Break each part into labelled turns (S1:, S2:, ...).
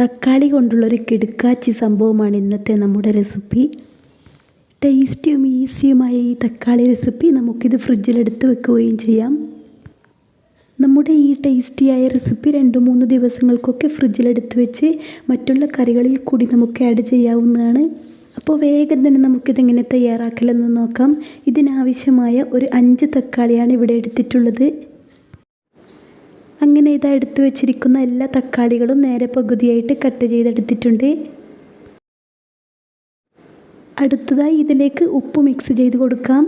S1: തക്കാളി കൊണ്ടുള്ളൊരു കിടുക്കാച്ചി സംഭവമാണ് ഇന്നത്തെ നമ്മുടെ റെസിപ്പി ടേസ്റ്റിയും ഈസിയുമായ ഈ തക്കാളി റെസിപ്പി നമുക്കിത് ഫ്രിഡ്ജിലെടുത്ത് വെക്കുകയും ചെയ്യാം. നമ്മുടെ ഈ ടേസ്റ്റിയായ റെസിപ്പി രണ്ട് മൂന്ന് ദിവസങ്ങൾക്കൊക്കെ ഫ്രിഡ്ജിലെടുത്ത് വെച്ച് മറ്റുള്ള കറികളിൽ കൂടി നമുക്ക് ആഡ് ചെയ്യാവുന്നതാണ്. അപ്പോൾ വേഗം തന്നെ നമുക്കിതെങ്ങനെ തയ്യാറാക്കലെന്ന് നോക്കാം. ഇതിനാവശ്യമായ ഒരു അഞ്ച് തക്കാളിയാണ് ഇവിടെ എടുത്തിട്ടുള്ളത്. അങ്ങനെ ഇതാ എടുത്തു വെച്ചിരിക്കുന്ന എല്ലാ തക്കാളികളും നേരെ പകുതിയായിട്ട് കട്ട് ചെയ്തെടുത്തിട്ടുണ്ട്. അടുത്തതായി ഇതിലേക്ക് ഉപ്പ് മിക്സ് ചെയ്ത് കൊടുക്കാം.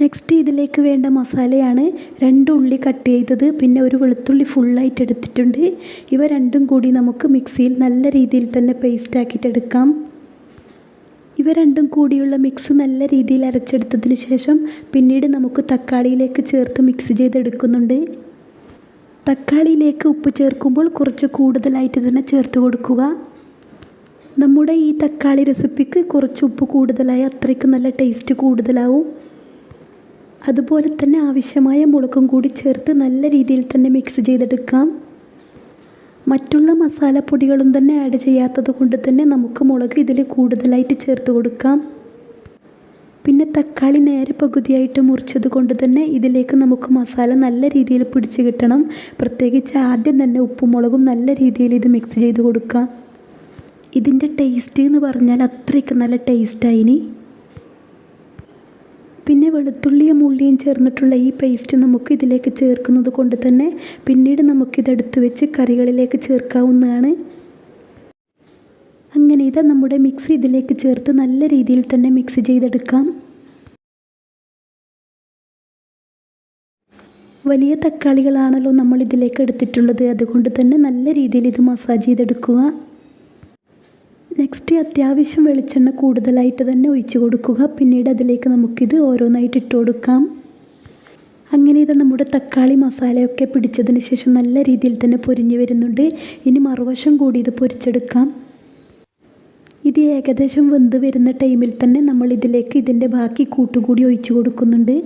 S1: നെക്സ്റ്റ് ഇതിലേക്ക് വേണ്ട മസാലയാണ് രണ്ട് ഉള്ളി കട്ട് ചെയ്തത്. പിന്നെ ഒരു വെളുത്തുള്ളി ഫുള്ളായിട്ട് എടുത്തിട്ടുണ്ട്. ഇവ രണ്ടും കൂടി നമുക്ക് മിക്സിയിൽ നല്ല രീതിയിൽ തന്നെ പേസ്റ്റ് ആക്കിയിട്ടെടുക്കാം ഇവ രണ്ടും കൂടിയുള്ള മിക്സ് നല്ല രീതിയിൽ അരച്ചെടുത്തതിന് ശേഷം പിന്നീട് നമുക്ക് തക്കാളിയിലേക്ക് ചേർത്ത് മിക്സ് ചെയ്തെടുക്കുന്നുണ്ട്. തക്കാളിയിലേക്ക് ഉപ്പ് ചേർക്കുമ്പോൾ കുറച്ച് കൂടുതലായിട്ട് തന്നെ ചേർത്ത് കൊടുക്കുക. നമ്മുടെ ഈ തക്കാളി റെസിപ്പിക്ക് കുറച്ച് ഉപ്പ് കൂടുതലായി അത്രയ്ക്ക് നല്ല ടേസ്റ്റ് കൂടുതലാവും. അതുപോലെ തന്നെ ആവശ്യമായ മുളകും കൂടി ചേർത്ത് നല്ല രീതിയിൽ തന്നെ മിക്സ് ചെയ്തെടുക്കാം. മറ്റുള്ള മസാലപ്പൊടികളും തന്നെ ആഡ് ചെയ്യാത്തത് കൊണ്ട് തന്നെ നമുക്ക് മുളക് ഇതിൽ കൂടുതലായിട്ട് ചേർത്ത് കൊടുക്കാം. പിന്നെ തക്കാളി നേരെ പകുതിയായിട്ട് മുറിച്ചത് കൊണ്ട് തന്നെ ഇതിലേക്ക് നമുക്ക് മസാല നല്ല രീതിയിൽ പിടിച്ച് കിട്ടണം. പ്രത്യേകിച്ച് ആദ്യം തന്നെ ഉപ്പും മുളകും നല്ല രീതിയിൽ ഇത് മിക്സ് ചെയ്ത് കൊടുക്കാം. ഇതിന്റെ ടേസ്റ്റ് എന്ന് പറഞ്ഞാൽ അത്രയ്ക്ക് നല്ല ടേസ്റ്റായിനി പിന്നെ വെളുത്തുള്ളിയും ഉള്ളിയും ചേർന്നിട്ടുള്ള ഈ പേസ്റ്റ് നമുക്ക് ഇതിലേക്ക് ചേർക്കുന്നത് കൊണ്ട് തന്നെ പിന്നീട് നമുക്കിതെടുത്ത് വെച്ച് കറികളിലേക്ക് ചേർക്കാവുന്നതാണ്. അങ്ങനെ ഇത് നമ്മുടെ മിക്സ് ഇതിലേക്ക് ചേർത്ത് നല്ല രീതിയിൽ തന്നെ മിക്സ് ചെയ്തെടുക്കാം. വലിയ തക്കാളികളാണല്ലോ നമ്മൾ ഇതിലേക്ക് എടുത്തിട്ടുള്ളത്. അതുകൊണ്ട് തന്നെ നല്ല രീതിയിൽ ഇത് മസാജ് ചെയ്തെടുക്കുക. നെക്സ്റ്റ് അത്യാവശ്യം വെളിച്ചെണ്ണ കൂടുതലായിട്ട് തന്നെ ഒഴിച്ചു കൊടുക്കുക. പിന്നീട് അതിലേക്ക് നമുക്കിത് ഓരോന്നായിട്ട് ഇട്ട് കൊടുക്കാം. അങ്ങനെ ഇത് നമ്മുടെ തക്കാളി മസാലയൊക്കെ പിടിച്ചതിന് ശേഷം നല്ല രീതിയിൽ തന്നെ പൊരിഞ്ഞു വരുന്നുണ്ട്. ഇനി മറുവശം കൂടി ഇത് പൊരിച്ചെടുക്കാം. ഇത് ഏകദേശം വെന്ത് വരുന്ന ടൈമിൽ തന്നെ നമ്മൾ ഇതിലേക്ക് ഇതിന്റെ ബാക്കി കൂട്ടുകൂടി ഒഴിച്ചു കൊടുക്കുന്നുണ്ട്.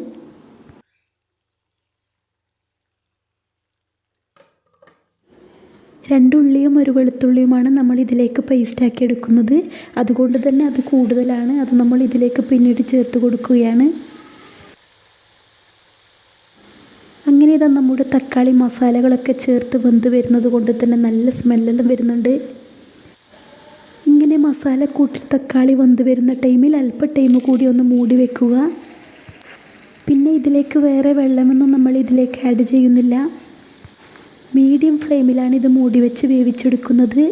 S1: രണ്ടുള്ളിയും ഒരു വെളുത്തുള്ളിയുമാണ് നമ്മൾ ഇതിലേക്ക് പേസ്റ്റാക്കി എടുക്കുന്നത്. അതുകൊണ്ട് തന്നെ അത് കൂടുതലാണ്. അത് നമ്മൾ ഇതിലേക്ക് പിന്നീട് ചേർത്ത് കൊടുക്കുകയാണ്. അങ്ങനെ ഇതാ നമ്മുടെ തക്കാളി മസാലകളൊക്കെ ചേർത്ത് വെന്ത് വരുന്നത് കൊണ്ട് തന്നെ നല്ല സ്മെല്ലെല്ലാം വരുന്നുണ്ട്. ഇങ്ങനെ മസാല കൂട്ടിൽ തക്കാളി വന്ന് വരുന്ന ടൈമിൽ അല്പ ടൈം കൂടി ഒന്ന് മൂടി വെക്കുക. പിന്നെ ഇതിലേക്ക് വേറെ വെള്ളമൊന്നും നമ്മൾ ഇതിലേക്ക് ആഡ് ചെയ്യുന്നില്ല. മീഡിയം ഫ്ലെയിമിലാണ് ഇത് മൂടി വെച്ച് വേവിച്ചെടുക്കുന്നത്.